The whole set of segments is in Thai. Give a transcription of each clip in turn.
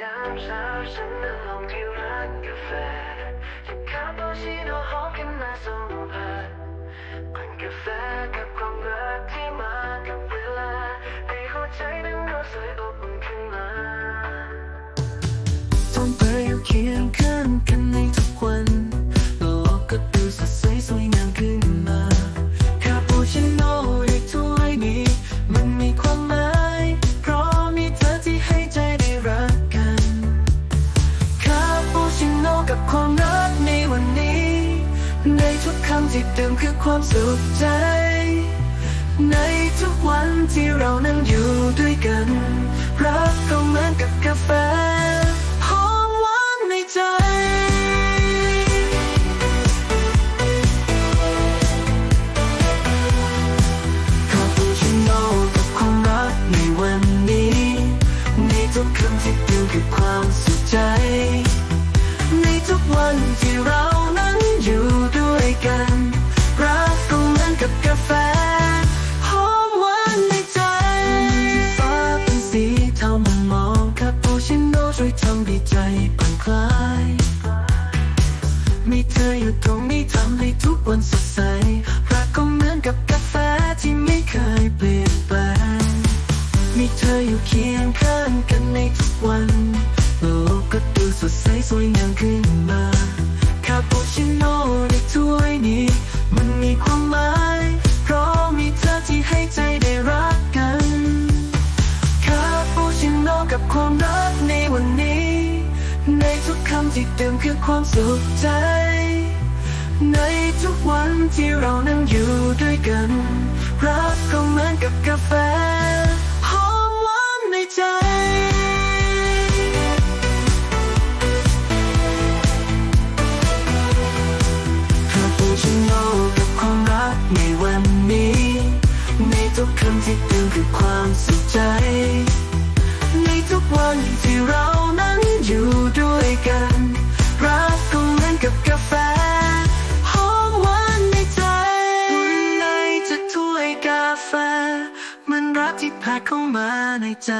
ยามเช้าฉันนั้นลงที่ร้านกาแฟจะคาปูชิโน่หอมขึ้นมาส่ง ทุกคำที่ดื่มคือความสุขใจ ในทุกวันที่เรานั่งอยู่ด้วยกัน รักก็เหมือนกับกาแฟหอมหวานในใจคาปูชิโน่กับความรักในวันนี้ ในทุกคำที่ดื่มคือความสุขใจ ในทุกวันที่เรา ตรงนี้ทำให้ทุกวันสดใสรักก็เหมือนกับกาแฟที่ไม่เคยเปลี่ยนแปลงมีเธออยู่เคียงข้างกันในทุกวันโลกก็ดูสดใสสวยงามขึ้นมาคาปูชิโน่ในถ้วยนี้ มันมีความหมาย เพราะมีเธอที่ให้ใจได้รักกันคาปูชิโน่กับความรักในวันนี้ ในทุกคำที่ดื่มคือความสุขใจ ในทุกวันที่เรานั่งอยู่ด้วยกัน รักก็เหมือนกับกาแฟหอมหวานในใจคาปูชิโน่กับความรักในวันนี้ ในทุกคำที่ดื่มคือความสุขใจ ในทุกวันที่เรา มาในใจ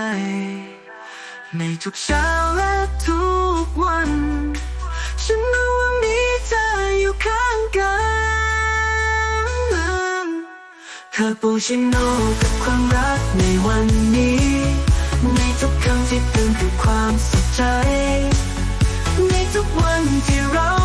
ในทุกเช้าและทุกวัน ฉันรู้ว่ามีเธออยู่ข้างกันคาปูชิโนกับความรักในวันนี้ ในทุกคำที่ตื่นคือความสุขใจ ในทุกวันที่เรา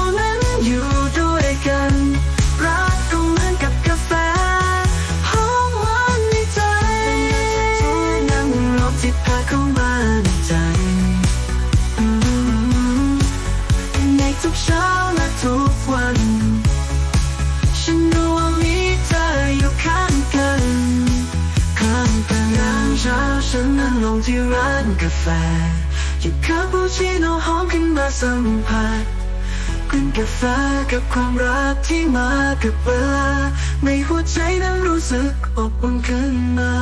ที่ร้านกาแฟหยิบคาปูชิโน่หอมขึ้นมาสัมผัสกลิ่นกาแฟกับความรักที่มากับเวลาในหัวใจนั้นรู้สึกอบอุ่นขึ้นมา